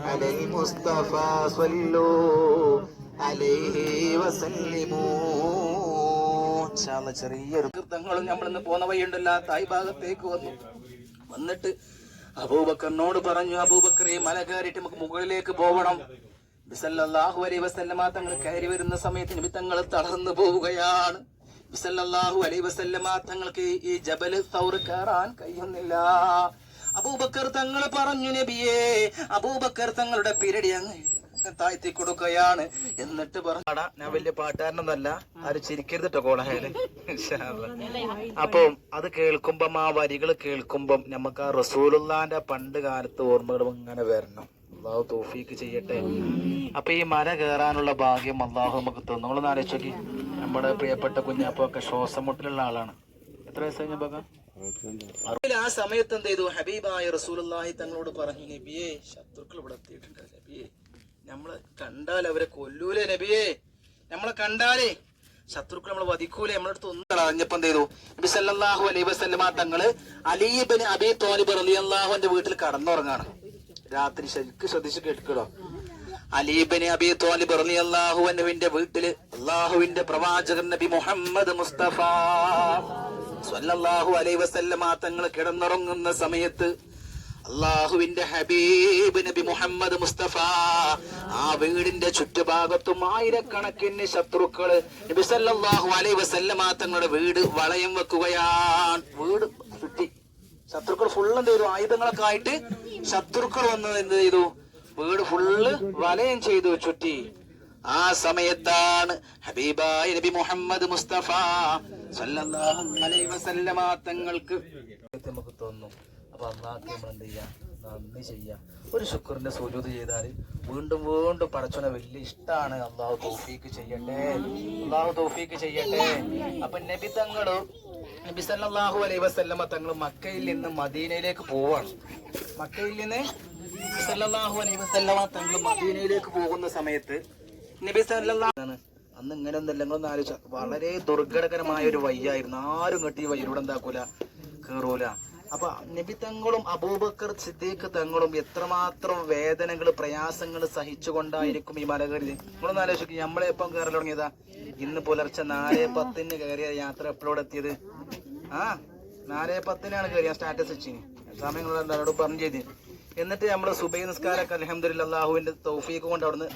على المصطفى صلوا عليه وسلموا ഇൻഷാല്ലാ ചെറിയൊരു കീർത്തങ്ങളും നമ്മളിന്ന് പോന്ന വഴിയുണ്ടല്ല തായ് ഭാഗത്തേക്ക് വന്നു വന്നിട്ട് അബൂബക്കറിനോട് പറഞ്ഞു അബൂബക്കറെ മല കയറിയിട്ട് നമുക്ക് മുകളിലേക്ക് പോകണം ബിസല്ലാഹു അലൈ വസല്ലമ തങ്ങൾ കയറി വരുന്ന സമയത്ത് നിമിത്തങ്ങൾ തളർന്നു പോവുകയാണ് ബിസല്ലാഹു അലൈ വസല്ലമ തങ്ങൾക്ക് ഈ ജബല് സൗർ കയറാൻ കഴിയുന്നില്ല അബൂബക്കർ തങ്ങൾ പറഞ്ഞു നബിയേ അബൂബക്കർ തങ്ങളുടെ പിരടി അങ്ങ് താഴ്ത്തി കൊടുക്കുകയാണ്. എന്നിട്ട് പറഞ്ഞു ഞാൻ വലിയ പാട്ടുകാരനൊന്നല്ല ആരും ചിരിക്കരുത് കേട്ടോ കോളഹേൽ അപ്പം അത് കേൾക്കുമ്പം ആ വരികൾ കേൾക്കുമ്പം നമുക്ക് ആ റസൂലുള്ളാന്റെ പണ്ട് കാലത്ത് ഓർമ്മകൾ ഇങ്ങനെ വരണം. അള്ളാഹു തോഫീക്ക് ചെയ്യട്ടെ. അപ്പൊ ഈ മല കയറാനുള്ള ഭാഗ്യം അള്ളാഹു നമുക്ക് തന്നു. നമ്മളെ ആലോചിച്ച് നമ്മുടെ പ്രിയപ്പെട്ട കുഞ്ഞാപ്പൊക്കെ ശ്വാസം മുട്ടിലുള്ള ആളാണ്. എത്ര വയസ്സ് കഴിഞ്ഞപ്പോ ആ സമയത്ത് എന്ത് ചെയ്തു? ഹബീബായ റസൂലുള്ളാഹി തങ്ങളോട് പറഞ്ഞു നബിയെ ശത്രുക്കൾ ഇവിടെ എത്തിയിട്ടുണ്ട് നബിയെ. നമ്മളെ കണ്ടാൽ അവരെ കൊല്ലൂലേ നബിയെ. നമ്മളെ കണ്ടാലേ. ശത്രുക്കൾ നമ്മൾ വധിക്കൂലെ. നമ്മളെ അടുത്ത് ഒന്നും അറിഞ്ഞപ്പോ എന്ത് ചെയ്തു? നബി സല്ലാഹു അലൈഹി വസല്ലമ തങ്ങൾ അലീബിന് അബി തോലിബ് അലി അള്ളാഹുന്റെ വീട്ടിൽ കടന്നുറങ്ങാണ്. രാത്രി ശരിക്ക് ശ്രദ്ധിച്ച് കേൾക്കണോ അലീബിന് അബി തോലിബ് അലി അള്ളാഹുവിന്റെ വീട്ടിൽ അള്ളാഹുവിന്റെ പ്രവാചകൻ നബി മുഹമ്മദ് മുസ്തഫ. സ്വല്ലല്ലാഹു അലൈഹി വസല്ലമ തങ്ങൾ കിടന്നുറങ്ങുന്ന സമയത്ത് അള്ളാഹുവിന്റെ ഹബീബ് നബി മുഹമ്മദ് മുസ്തഫ ആ വീടിന്റെ ചുറ്റുഭാഗത്തും ആയിരക്കണക്കിന് ശത്രുക്കൾ നബി സല്ലല്ലാഹു അലൈഹി വസല്ലമ തങ്ങളുടെ വീട് വളയം വെക്കുകയാണ്. വീട് ചുറ്റി. ശത്രുക്കൾ ഫുള്ള് എന്ത് ചെയ്തു? ആയുധങ്ങളൊക്കെ ആയിട്ട് ശത്രുക്കൾ വന്നത് എന്ത് ചെയ്തു? വീട് ഫുള്ള് വലയം ചെയ്തു ചുറ്റി. ആ സമയത്താണ് ഹബീബായ നബി മുഹമ്മദ് മുസ്തഫ തങ്ങൾക്ക് നമുക്ക് തോന്നുന്നു അപ്പൊ അന്നാക്ക് നമ്മൾ എന്ത് ചെയ്യാം? നന്ദി ചെയ്യാം. ഒരു ശുക്റിന്റെ സുജൂത് ചെയ്താൽ വീണ്ടും വീണ്ടും പടച്ചോനെ വലിയ ഇഷ്ടമാണ് അള്ളാഹു തൗഫീക്ക് ചെയ്യട്ടെ. അള്ളാഹു തൗഫീക്ക് ചെയ്യട്ടെ. അപ്പൊ നബി തങ്ങളും നബി സല്ലല്ലാഹു അലൈഹി വസല്ലമ തങ്ങൾ മക്കയിൽ നിന്ന് മദീനയിലേക്ക് പോവാണ്. മക്കയിൽ നിന്ന് നബി സല്ലല്ലാഹു അലൈഹി വസല്ലമ തങ്ങൾ മദീനയിലേക്ക് പോകുന്ന സമയത്ത് നബി അന്ന് ഇങ്ങനെ എന്തെല്ലാം ആലോചിച്ച. വളരെ ദുർഘടകരമായ ഒരു വയ്യായിരുന്നു. ആരും കെട്ടി ഈ വയ്യിലൂടെ എന്താക്കൂല? കേറൂല. അപ്പൊ നബി തങ്ങളും അബൂബക്കർ സിദ്ദീഖ് തങ്ങളും എത്രമാത്രം വേദനകൾ പ്രയാസങ്ങൾ സഹിച്ചുകൊണ്ടായിരിക്കും ഈ മലകറി നിങ്ങളൊന്ന് ആലോചിക്കും നമ്മളെ എപ്പം കയറി തുടങ്ങിയതാ? ഇന്ന് പുലർച്ചെ നാല് പത്തിന് കയറിയ യാത്ര എപ്പോഴോടെ എത്തിയത്? ആ നാല് പത്തിനാണ് കയറിയ സ്റ്റാറ്റസ് വെച്ചിന്. സമയങ്ങൾ എല്ലാവരോട് പറഞ്ഞു ചെയ്ത്. എന്നിട്ട് നമ്മൾ സുബൈ നിസ്കാരൊക്കെ അലഹമ്മദില്ല അള്ളാഹുവിന്റെ തൗഫീഖ് കൊണ്ട് അവിടുന്ന്